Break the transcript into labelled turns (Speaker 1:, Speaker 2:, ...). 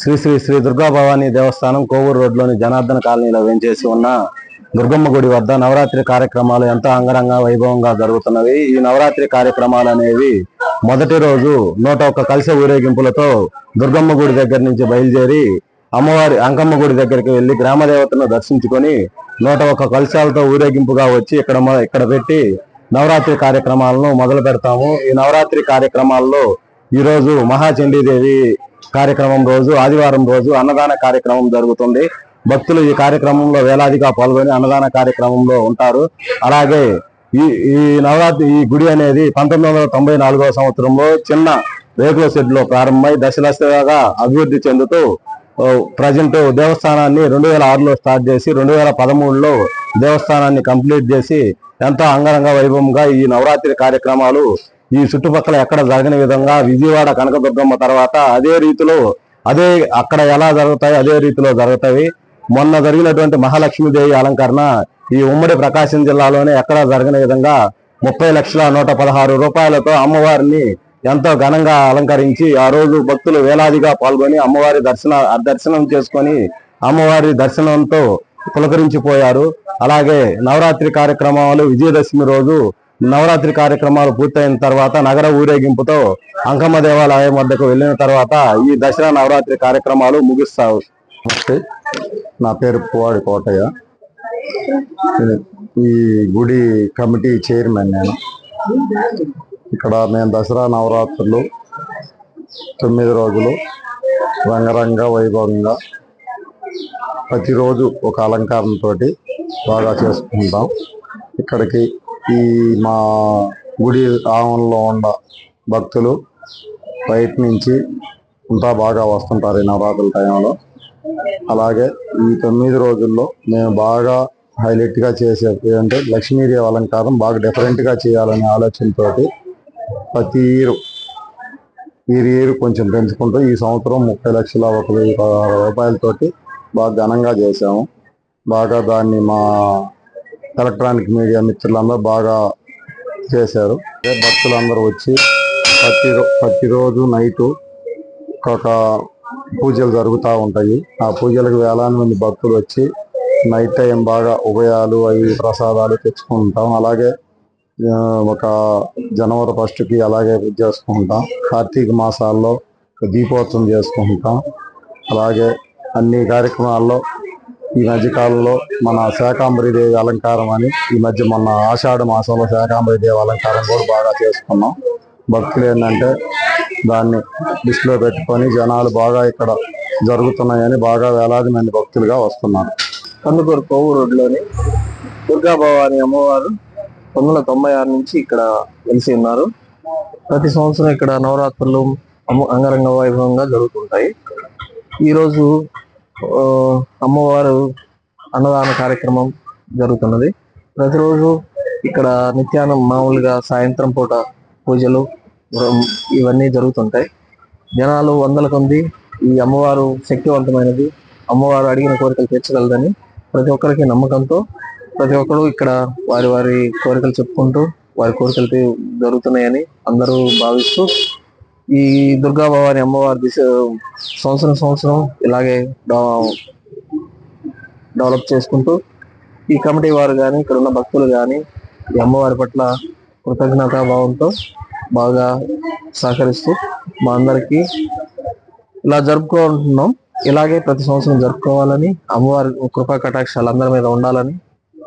Speaker 1: శ్రీ శ్రీ శ్రీ దుర్గా భవానీ దేవస్థానం కోవూరు రోడ్లోని జనార్దన కాలనీలో వేంచేసి ఉన్న దుర్గమ్మ గుడి వద్ద నవరాత్రి కార్యక్రమాలు ఎంతో అంగరంగ వైభవంగా జరుగుతున్నవి? ఈ నవరాత్రి కార్యక్రమాలు అనేవి మొదటి రోజు నూట ఒక్క కలశ ఊరేగింపులతో దుర్గమ్మ గుడి దగ్గర నుంచి బయలుదేరి అమ్మవారి అంకమ్మ గుడి దగ్గరికి వెళ్ళి గ్రామ దేవతను దర్శించుకొని నూట ఒక్క కలశాలతో ఊరేగింపుగా వచ్చి ఇక్కడ ఇక్కడ పెట్టి నవరాత్రి కార్యక్రమాలను మొదలు పెడతాము. ఈ నవరాత్రి కార్యక్రమాల్లో ఈ రోజు మహాచండీదేవి కార్యక్రమం రోజు ఆదివారం రోజు అన్నదాన కార్యక్రమం జరుగుతుంది. భక్తులు ఈ కార్యక్రమంలో వేలాదిగా పాల్గొని అన్నదాన కార్యక్రమంలో ఉంటారు. అలాగే ఈ ఈ నవరాత్రి ఈ గుడి అనేది పంతొమ్మిది వందల తొంభై నాలుగవ సంవత్సరంలో చిన్న రేకుల షెడ్లో ప్రారంభమై దశలశగా అభివృద్ధి చెందుతూ ప్రజెంట్ దేవస్థానాన్ని రెండు వేల ఆరులో స్టార్ట్ చేసి రెండు వేల పదమూడులో దేవస్థానాన్ని కంప్లీట్ చేసి ఎంతో అంగరంగ వైభవంగా ఈ నవరాత్రి కార్యక్రమాలు ఈ చుట్టుపక్కల ఎక్కడ జరగని విధంగా విజయవాడ కనకదుర్గమ్మ తర్వాత అదే రీతిలో అదే అక్కడ ఎలా జరుగుతాయి అదే రీతిలో జరుగుతాయి. మొన్న జరిగినటువంటి మహాలక్ష్మీదేవి అలంకరణ ఈ ఉమ్మడి ప్రకాశం జిల్లాలోనే ఎక్కడ జరగని విధంగా ముప్పై లక్షల నూట పదహారు రూపాయలతో అమ్మవారిని ఎంతో ఘనంగా అలంకరించి ఆ రోజు భక్తులు వేలాదిగా పాల్గొని అమ్మవారి దర్శన దర్శనం చేసుకొని అమ్మవారి దర్శనంతో పులకరించిపోయారు. అలాగే నవరాత్రి కార్యక్రమాలు విజయదశమి రోజు నవరాత్రి కార్యక్రమాలు పూర్తయిన తర్వాత నగర ఊరేగింపుతో అంకమ్మ దేవాలయం వద్దకు వెళ్ళిన తర్వాత ఈ దసరా నవరాత్రి కార్యక్రమాలు ముగిస్తావు.
Speaker 2: నా పేరు పువాడి కోటయ్య. ఈ గుడి కమిటీ చైర్మన్ నేను. ఇక్కడ మేము దసరా నవరాత్రులు తొమ్మిది రోజులు రంగరంగ వైభవంగా ప్రతిరోజు ఒక అలంకారంతో బాగా చేసుకుంటాం. ఇక్కడికి ఈ మా గుడి ఆవరణలో ఉన్న భక్తులు బయట నుంచి అంతా బాగా వస్తుంటారు ఈ నవరాత్రుల టైంలో. అలాగే ఈ తొమ్మిది రోజుల్లో మేము బాగా హైలైట్గా చేసే చేసేది అంటే లక్ష్మీదేవి అలంకారం బాగా డిఫరెంట్గా చేయాలనే ఆలోచనతో ప్రతి ఇయర్ ఇయర్ ఇయర్ కొంచెం పెంచుకుంటూ ఈ సంవత్సరం ముప్పై లక్షల ఒక వెయ్యి రూపాయలతోటి బాగా ఘనంగా చేసాము బాగా దాన్ని మా ఎలక్ట్రానిక్ మీడియా మిత్రులందరూ బాగా చేశారు. భక్తులందరూ వచ్చి ప్రతి ప్రతిరోజు నైటు ఒక పూజలు జరుగుతూ ఉంటాయి. ఆ పూజలకు వేలాది మంది భక్తులు వచ్చి నైట్ టైం బాగా ఉభయాలు అవి ప్రసాదాలు తెచ్చుకుంటాం. అలాగే ఒక జనవరి ఫస్ట్కి అలాగే చేసుకుంటాం. కార్తీక మాసాల్లో దీపోత్సవం చేసుకుంటాం. అలాగే అన్ని కార్యక్రమాల్లో ఈ మధ్య కాలంలో మన శాకాంబరి దేవి అలంకారం అని ఈ మధ్య మొన్న ఆషాఢ మాసంలో శాకాంబరిదేవి అలంకారం కూడా బాగా చేసుకున్నాం. భక్తులు ఏంటంటే దాన్ని దృష్టిలో పెట్టుకొని జనాలు బాగా ఇక్కడ జరుగుతున్నాయని బాగా వేలాది మంది భక్తులుగా వస్తున్నారు.
Speaker 3: కందుకూరు కోవు రోడ్లోని దుర్గాభవాని అమ్మవారు పంతొమ్మిది తొంభై ఆరు నుంచి ఇక్కడ వెలిసి ఉన్నారు. ప్రతి సంవత్సరం ఇక్కడ నవరాత్రులు అంగరంగ వైభవంగా జరుగుతుంటాయి. ఈరోజు అమ్మవారు అన్నదాన కార్యక్రమం జరుగుతున్నది. ప్రతిరోజు ఇక్కడ నిత్యానం మామూలుగా సాయంత్రం పూట పూజలు ఇవన్నీ జరుగుతుంటాయి. జనాలు వందల కొంది ఈ అమ్మవారు శక్తివంతమైనది అమ్మవారు అడిగిన కోరికలు తీర్చగలదని ప్రతి ఒక్కరికి నమ్మకంతో ప్రతి ఒక్కరు ఇక్కడ వారి వారి కోరికలు చెప్పుకుంటూ వారి కోరికలు జరుగుతున్నాయని అందరూ భావిస్తూ ఈ దుర్గా భవాని అమ్మవారి దిశ సంవత్సరం సంవత్సరం ఇలాగే డెవలప్ చేసుకుంటూ ఈ కమిటీ వారు కానీ ఇక్కడ ఉన్న భక్తులు కానీ ఈ అమ్మవారి పట్ల కృతజ్ఞతా భావంతో బాగా సహకరిస్తూ మా అందరికీ ఇలా జరుపుకుంటున్నాం. ఇలాగే ప్రతి సంవత్సరం జరుపుకోవాలని అమ్మవారి కృపా కటాక్షాలు అందరి మీద ఉండాలని